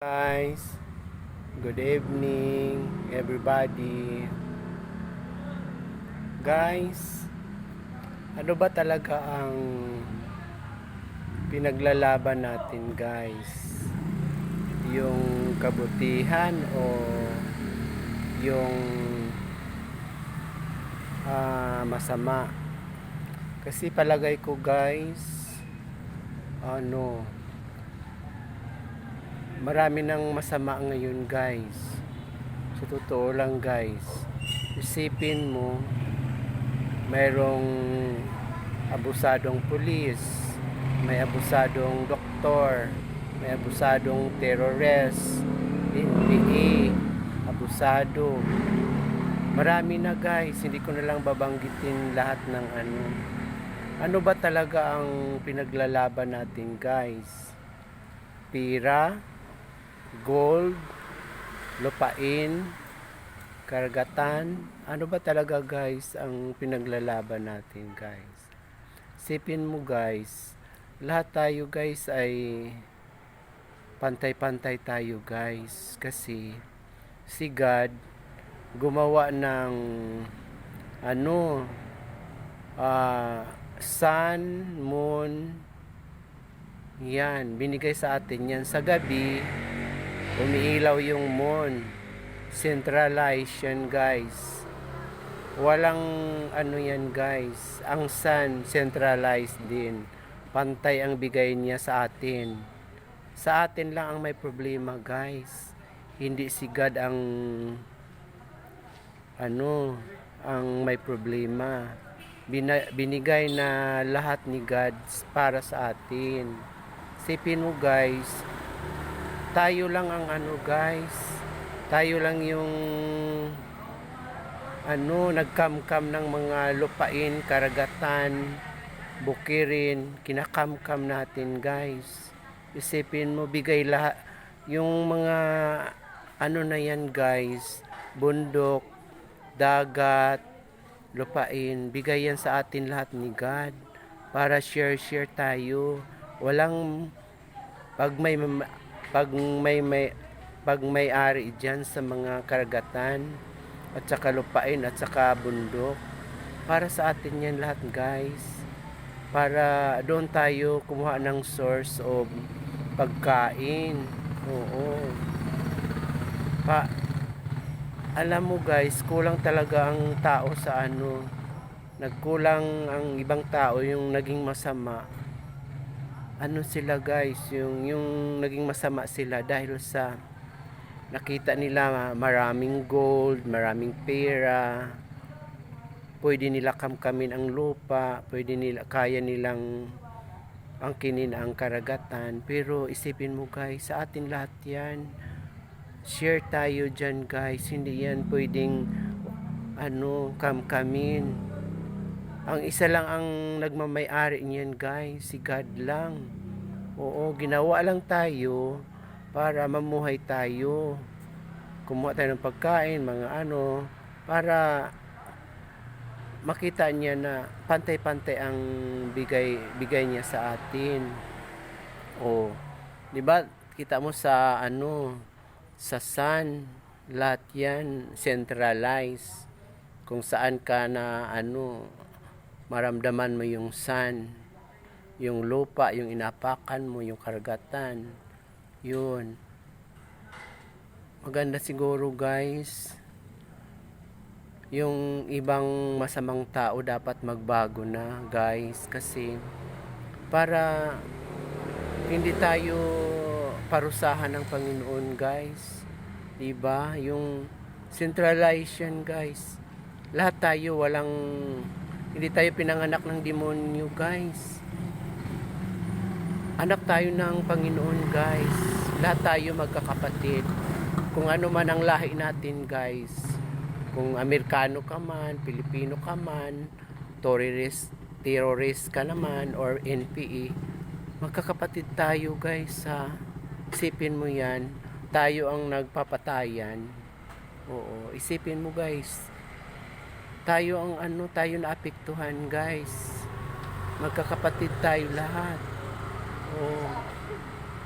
guys. Good evening, everybody. Guys, ano ba talaga ang pinaglalaban natin, guys? Yung kabutihan o yung ah, masama? Kasi palagay ko, guys, ano, marami ng masama ngayon guys. Sa totoo lang guys. Isipin mo mayroong abusadong pulis may abusadong doktor may abusadong terrorist NPA abusado. Marami na guys. Hindi ko na lang babanggitin lahat ng ano. Ano ba talaga ang pinaglalaban natin guys? Pira gold, lupain, karagatan. Ano ba talaga guys ang pinaglalaban natin guys? Sipin mo guys, lahat tayo guys ay pantay-pantay tayo guys kasi si God gumawa ng ano ah sun, moon, yan, binigay sa atin yan sa gabi umiilaw yung moon. Centralized guys. Walang ano yan guys. Ang sun centralized din. Pantay ang bigay niya sa atin. Sa atin lang ang may problema guys. Hindi si God ang ano ang may problema. Binigay na lahat ni God para sa atin. Sipin mo guys tayo lang ang ano guys. Tayo lang yung ano nagkamkam ng mga lupain karagatan bukirin. Kinakamkam natin guys. Isipin mo bigay lahat. Yung mga ano na yan guys? Bundok dagat lupain. Bigay yan sa atin lahat ni God para share share tayo. Walang pag may pag may may pag may ari diyan sa mga karagatan at saka lupain at saka bundok para sa atin yan lahat guys. Para doon tayo kumuha ng source of pagkain. Oo. Pa alam mo guys kulang talaga ang tao sa ano. Nagkulang ang ibang tao yung naging masama ano sila guys yung yung naging masama sila dahil sa nakita nila maraming gold maraming pera. Pwede nila kamkamin ang lupa pwede nila kaya nilang angkinin ang karagatan. Pero isipin mo guys sa atin lahat yan. Share tayo dyan guys. Hindi yan pwedeng ano kamkamin ang isa lang ang nagmamay-ari niyan guys si God lang. Oo ginawa lang tayo para mamuhay tayo. Kumuha tayo ng pagkain mga ano para makita niya na pantay-pantay ang bigay bigay niya sa atin. O di ba kita mo sa ano sa sun lahat yan centralized. Kung saan ka na ano maramdaman mo yung sun yung lupa yung inapakan mo yung karagatan. Yun. Maganda siguro guys yung ibang masamang tao dapat magbago na guys kasi para hindi tayo parusahan ng Panginoon guys diba? Yung centralization guys lahat tayo walang hindi tayo pinanganak ng demonyo guys. Anak tayo ng Panginoon guys. Lahat tayo magkakapatid. Kung ano man ang lahi natin guys. Kung Amerikano ka man, Pilipino ka man, terrorist, terrorist ka naman, or NPE, magkakapatid tayo guys sa isipin mo yan, tayo ang nagpapatayan. Oo, isipin mo guys, tayo ang ano, tayo naapektuhan guys. Magkakapatid tayo lahat. Oo.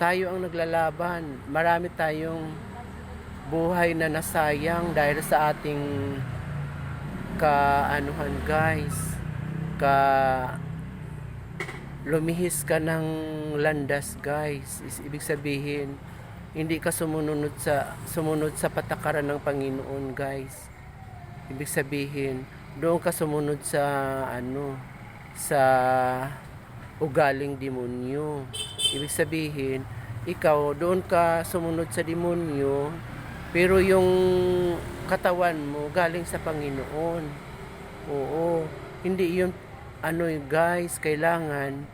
tayo ang naglalaban. Marami tayong buhay na nasayang dahil sa ating kaanuhan guys. Ka lumihis ka ng landas guys. Is, ibig sabihin, hindi ka sumunod sa sumunod sa patakaran ng Panginoon guys. Ibig sabihin, doon ka sumunod sa ano sa ugaling demonyo. Ibig sabihin, ikaw doon ka sumunod sa demonyo, pero yung katawan mo galing sa Panginoon. Oo, hindi yun ano guys, kailangan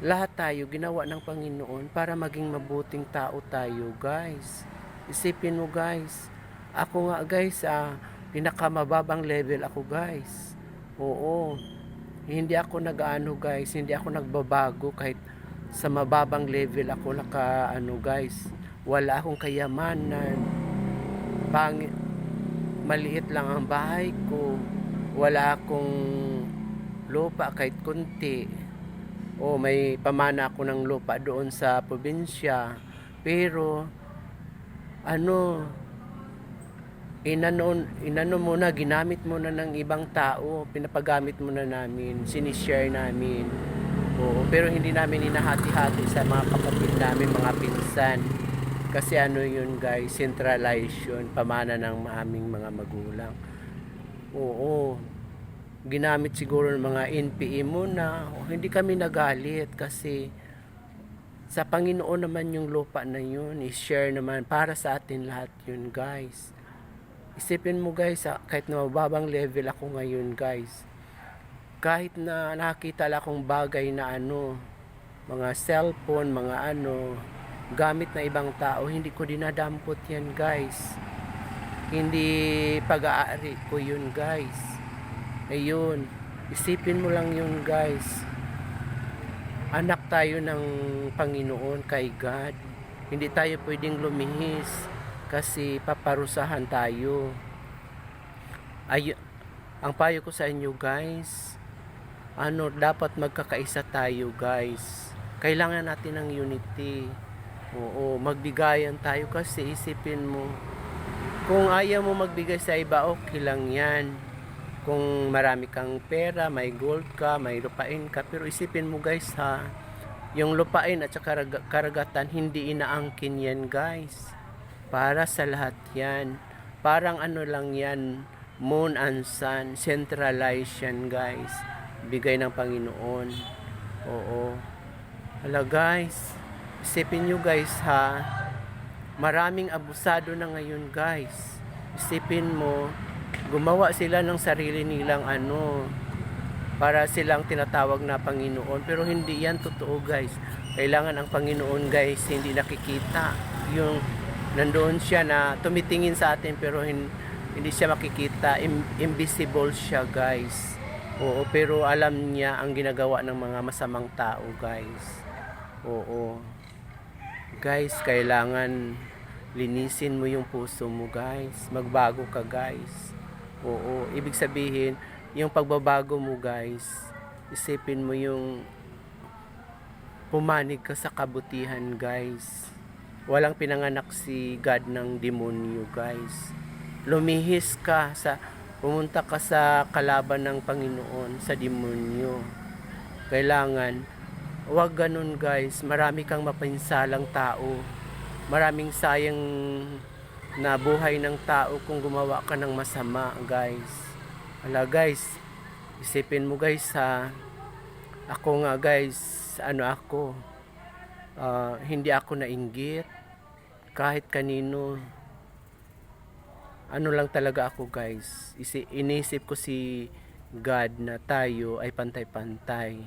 lahat tayo ginawa ng Panginoon para maging mabuting tao tayo, guys. Isipin mo, guys. Ako nga, guys, ah, pinakamababang level ako, guys. Oo. Hindi ako nag-ano, guys. Hindi ako nagbabago kahit sa mababang level ako naka, ano, guys. Wala akong kayamanan. Pang maliit lang ang bahay ko. Wala akong lupa kahit kunti o may pamana ako ng lupa doon sa probinsya pero ano inano inano muna ginamit muna ng ibang tao pinapagamit muna namin sinishare namin oo pero hindi namin inahati-hati sa mga kapatid namin mga pinsan kasi ano yun guys centralization pamana ng aming mga magulang oo ginamit siguro ng mga NPE muna. O, hindi kami nagalit kasi sa Panginoon naman yung lupa na yun. I-share naman para sa atin lahat yun guys. Isipin mo guys, ah, kahit na mababang level ako ngayon guys. Kahit na nakita lang akong bagay na ano, mga cellphone, mga ano, gamit na ibang tao, hindi ko dinadampot yan guys. Hindi pag-aari ko yun guys. Ayun. Isipin mo lang yun guys. Anak tayo ng Panginoon kay God. Hindi tayo pwedeng lumihis kasi paparusahan tayo. Ay, ang payo ko sa inyo guys, ano, dapat magkakaisa tayo guys. Kailangan natin ng unity. Oo, magbigayan tayo kasi isipin mo, kung ayaw mo magbigay sa iba, okay lang yan kung marami kang pera, may gold ka, may lupain ka, pero isipin mo guys ha, yung lupain at saka karagatan, hindi inaangkin yan guys. Para sa lahat yan. Parang ano lang yan, moon and sun, centralized yan guys. Bigay ng Panginoon. Oo. Hala guys, isipin nyo guys ha, maraming abusado na ngayon guys. Isipin mo, gumawa sila ng sarili nilang ano para silang tinatawag na Panginoon pero hindi yan totoo guys kailangan ang Panginoon guys hindi nakikita yung nandoon siya na tumitingin sa atin pero hin, hindi siya makikita. Im, invisible siya guys. Oo pero alam niya ang ginagawa ng mga masamang tao guys. Oo. Guys kailangan linisin mo yung puso mo guys. Magbago ka guys. Oo, ibig sabihin, yung pagbabago mo guys, isipin mo yung pumanig ka sa kabutihan guys. Walang pinanganak si God ng demonyo guys. Lumihis ka sa pumunta ka sa kalaban ng Panginoon sa demonyo. Kailangan wag ganun guys. Marami kang mapinsalang tao. Maraming sayang na buhay ng tao kung gumawa ka ng masama guys wala guys isipin mo guys ha ako nga guys ano ako uh, hindi ako nainggit. Kahit kanino ano lang talaga ako guys. Isi, inisip ko si God na tayo ay pantay-pantay.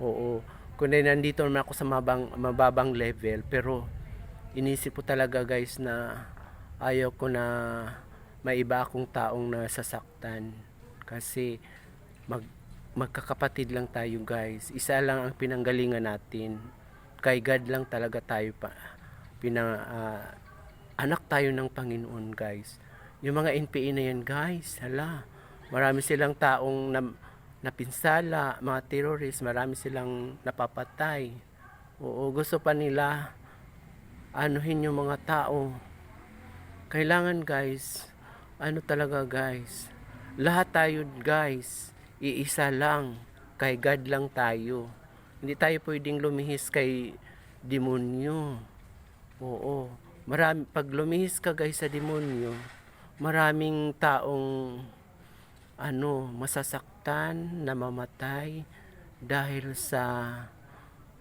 Oo. Kung nandito naman ako sa mabang, mababang level pero inisip ko talaga guys na ayaw ko na may iba akong taong nasasaktan. Kasi mag magkakapatid lang tayo guys. Isa lang ang pinanggalingan natin kay God lang talaga tayo pa pinang uh, anak tayo ng Panginoon guys yung mga NPA na yan guys hala marami silang taong na, napinsala mga terrorist marami silang napapatay oo gusto pa nila anuhin yung mga tao. Kailangan guys, ano talaga guys, lahat tayo guys, iisa lang, kay God lang tayo. Hindi tayo pwedeng lumihis kay demonyo. Oo. Marami, pag lumihis ka guys sa demonyo, maraming taong ano, masasaktan, namamatay dahil sa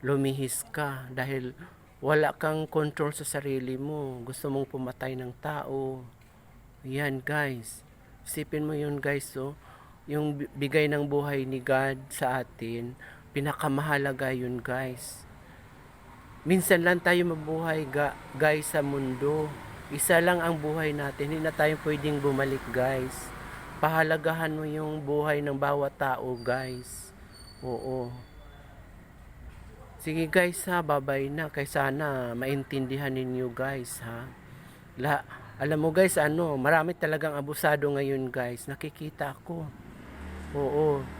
lumihis ka dahil wala kang control sa sarili mo. Gusto mong pumatay ng tao. Yan guys. Isipin mo yun guys oh. Yung bi- bigay ng buhay ni God sa atin, pinakamahalaga yun guys. Minsan lang tayo mabuhay ga- guys sa mundo. Isa lang ang buhay natin. Hindi na tayo pwedeng bumalik guys. Pahalagahan mo yung buhay ng bawat tao guys. Oo. Sige guys ha, babay na. Kay sana maintindihan ninyo guys ha. La, alam mo guys, ano, marami talagang abusado ngayon guys. Nakikita ko. Oo.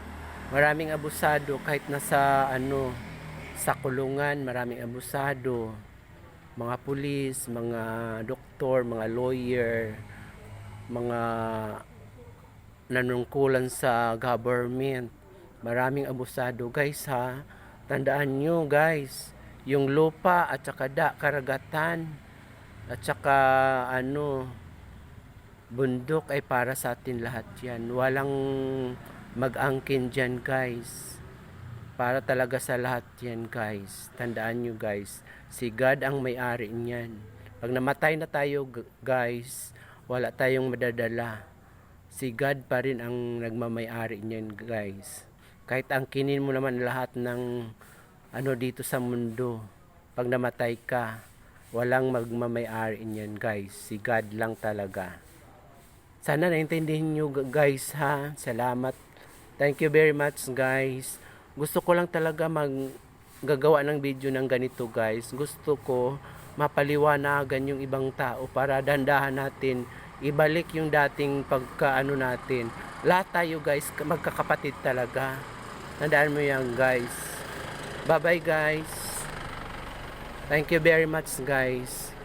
Maraming abusado kahit nasa ano, sa kulungan, maraming abusado. Mga pulis, mga doktor, mga lawyer, mga nanungkulan sa government. Maraming abusado guys ha. Tandaan nyo guys, yung lupa at saka da, karagatan at saka ano, bundok ay para sa atin lahat yan. Walang mag-angkin dyan guys. Para talaga sa lahat yan guys. Tandaan nyo guys, si God ang may-ari niyan. Pag namatay na tayo guys, wala tayong madadala. Si God pa rin ang nagmamay-ari niyan guys. Kahit angkinin mo naman lahat ng ano dito sa mundo, pag namatay ka, walang magmamay-ari niyan guys. Si God lang talaga. Sana naintindihan nyo gu- guys ha. Salamat. Thank you very much guys. Gusto ko lang talaga mag gagawa ng video ng ganito guys. Gusto ko mapaliwanagan yung ibang tao para dandahan natin ibalik yung dating pagkaano natin. Lahat tayo guys magkakapatid talaga. Tandaan mo yan guys. Bye bye guys. Thank you very much guys.